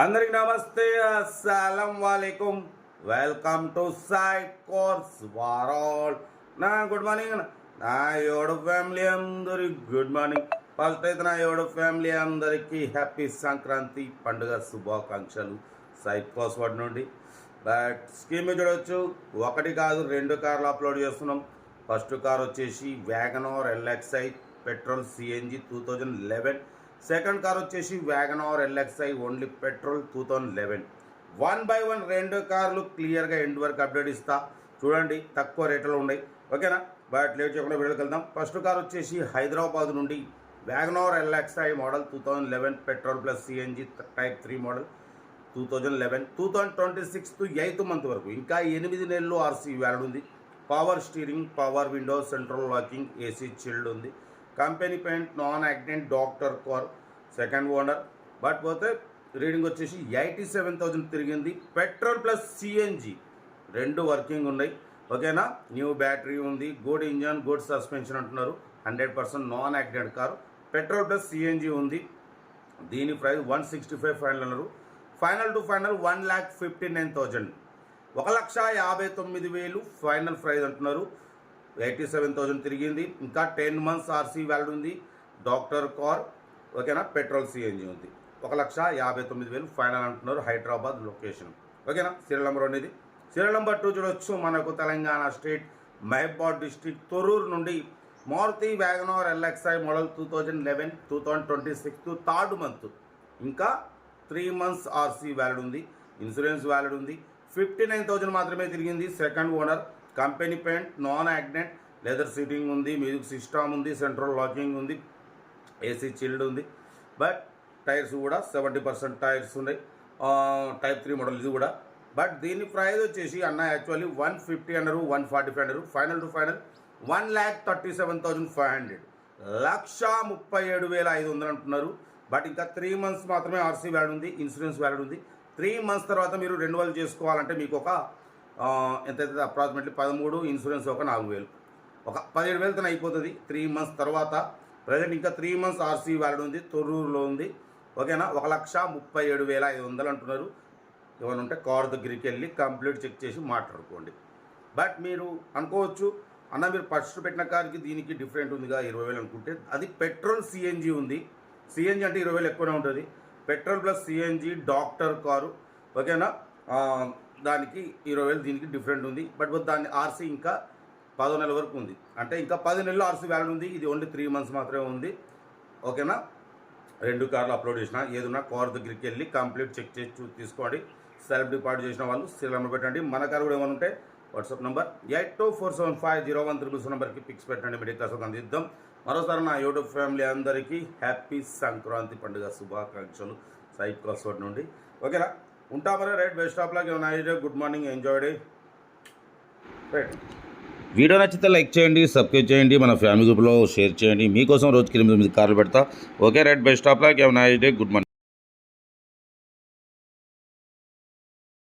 అందరికి నమస్తే అస్సలం వాలేకుమ్ వెల్కమ్ టు సాయి కోర్స్ వారాల్ నా గుడ్ మార్నింగ్ నా యోడు ఫ్యామిలీ అందరికి గుడ్ మార్నింగ్. ఫస్ట్ అయితే నా యోడు ఫ్యామిలీ అందరికీ హ్యాపీ సంక్రాంతి పండుగ శుభాకాంక్షలు. సైడ్ కోర్స్ వాడి నుండి. బట్ స్కీమ్ చూడవచ్చు ఒకటి కాదు రెండు కార్లు అప్లోడ్ చేస్తున్నాం. ఫస్ట్ కార్ వచ్చేసి WagonR LXI petrol CNG two thousand eleven. Second car వచ్చేసి WagonR LXI only petrol two thousand eleven one by one రెండు కార్లు క్లియర్గా ఎండ్ వరకు అప్డేట్ ఇస్తా. చూడండి తక్కువ రేట్లో ఉన్నాయి. ఓకేనా? బట్ లేట్ చేయకుండా వీడియోకి వెళ్దాం. ఫస్ట్ కార్ వచ్చేసి హైదరాబాద్ నుండి WagonR LXI model two thousand eleven petrol plus CNG type three model two thousand eleven two thousand twenty sixth eighth month వరకు ఇంకా ఎనిమిది నెలలు ఆర్సీ వ్యాడ్ ఉంది. Power steering power window central locking AC chilled ఉంది. Company paint non accident doctor car second owner. But పోతే reading వచ్చేసి eighty seven thousand తిరిగింది. Petrol plus CNG రెండు వర్కింగ్ ఉన్నాయి. ఓకేనా? న్యూ బ్యాటరీ ఉంది. గుడ్ ఇంజన్ గుడ్ సస్పెన్షన్ అంటున్నారు. Hundred percent non accident car. Petrol plus CNG ఉంది. దీని price one sixty five final అన్నారు. Final to final one lakh fifty nine thousand ఒక లక్ష యాభై తొమ్మిది వేలు ఫైనల్ ప్రైజ్ అంటున్నారు. ఎయిటీ సెవెన్ థౌజండ్ తిరిగింది. ఇంకా టెన్ మంత్స్ ఆర్సీ వ్యాలిడ్ ఉంది. డాక్టర్ కార్ ఓకేనా పెట్రోల్ సిఎన్జి ఉంది. ఒక లక్ష యాభై తొమ్మిది వేలు ఫైనల్ అంటున్నారు హైదరాబాద్ లొకేషన్ ఓకేనా సీరియల్ నెంబర్ అనేది. సీరియల్ నెంబర్ టూ చూడొచ్చు. మనకు తెలంగాణ స్టేట్ మహబాద్ డిస్ట్రిక్ట్ తొరూరు నుండి Maruti WagonR LXI model two thousand eleven two thousand twenty six third month. ఇంకా త్రీ మంత్స్ ఆర్సీ వ్యాలిడ్ ఉంది. ఇన్సూరెన్స్ వ్యాలిడ్ ఉంది. ఫిఫ్టీ నైన్ థౌజండ్ మాత్రమే తిరిగింది. Second owner company paint non accident leather seating ఉంది music system ఉంది central locking ఉంది AC chilled ఉంది. But tyres కూడా సెవెంటీ పర్సెంట్ టైర్స్ ఉన్నాయి. టైప్ త్రీ మోడల్ ఇది కూడా. బట్ దీని ప్రైస్ వచ్చేసి అన్న యాక్చువల్లీ వన్ ఫిఫ్టీ అన్నారు వన్ ఫార్టీ ఫైవ్ అన్నారు. Final to final one lakh thirty seven thousand five hundred. లక్ష ముప్పై ఏడు వేల ఐదు వందలు అంటున్నారు. బట్ ఇంకా త్రీ మంత్స్ మాత్రమే ఆర్సీ వ్యాడ్ ఉంది ఇన్సూరెన్స్ వ్యాడ్ ఉంది. త్రీ మంత్స్ తర్వాత మీరు రెన్యువల్ చేసుకోవాలంటే మీకు ఒక ఎంతైతే అప్రాక్సిమేట్లీ పదమూడు ఇన్సూరెన్స్ ఒక నాలుగు వేలు. ఒక పదిహేడు వేలతో అయిపోతుంది. త్రీ మంత్స్ తర్వాత ప్రజెంట్ ఇంకా త్రీ మంత్స్ ఆర్సీ వ్యాలిడ్ ఉంది తొర్రూరులో ఉంది. ఓకేనా ఒక లక్ష ముప్పై ఏడు వేల ఐదు వందలు అంటున్నారు. ఏమైనా ఉంటే కార్ దగ్గరికి వెళ్ళి కంప్లీట్ చెక్ చేసి మాట్లాడుకోండి. బట్ మీరు అనుకోవచ్చు అన్న మీరు ఫస్ట్ పెట్టిన కార్కి దీనికి డిఫరెంట్ ఉందిగా ఇరవై వేలు అనుకుంటే. అది పెట్రోల్ సిఎన్జి ఉంది. సిఎన్జి అంటే ఇరవై వేలు ఎక్కువనే ఉంటుంది. Petrol plus CNG doctor car. ఓకేనా దానికి ఇరవై వేలు దీనికి డిఫరెంట్ ఉంది. బట్ దాని ఆర్సీ ఇంకా పదో నెల వరకు ఉంది. అంటే ఇంకా పది నెలలు ఆర్సీ వ్యాలిడ్ ఉంది. ఇది ఓన్లీ త్రీ మంత్స్ మాత్రమే ఉంది. ఓకేనా? రెండు కార్లు అప్లోడ్ చేసిన ఏదైనా కార్ దగ్గరికి వెళ్ళి కంప్లీట్ చెక్ చేసి చూ- తీసుకోండి. సెల్ఫ్ డిపాజిట్ చేసిన వాళ్ళు సీల్ నెంబర్ పెట్టండి. మన కార్ కూడా ఏమైనా ఉంటే WhatsApp number eight two four seven five zero one triples నెంబర్కి పిక్స్ పెట్టండి. మెడికల్ క్లాస్ అందిద్దాం మరోసారి నా యూట్యూబ్ ఫ్యామిలీ అందరికీ హ్యాపీ సంక్రాంతి పండుగ. శుభాకాంక్షలు. సైడ్ కాస్వర్డ్ నుండి. ఓకేనా? ఉంటా మరి రైట్ బెస్ట్ ఆఫ్ లాక్ ఏమైనా good morning enjoy day right video నచ్చితే లైక్ చేయండి సబ్స్క్రైబ్ చేయండి మన ఫ్యామిలీ గ్రూప్లో షేర్ చేయండి. మీకోసం రోజుకి ఎనిమిది ఎనిమిది కార్లు పెడతా. Okay right best of luck have nice day good morning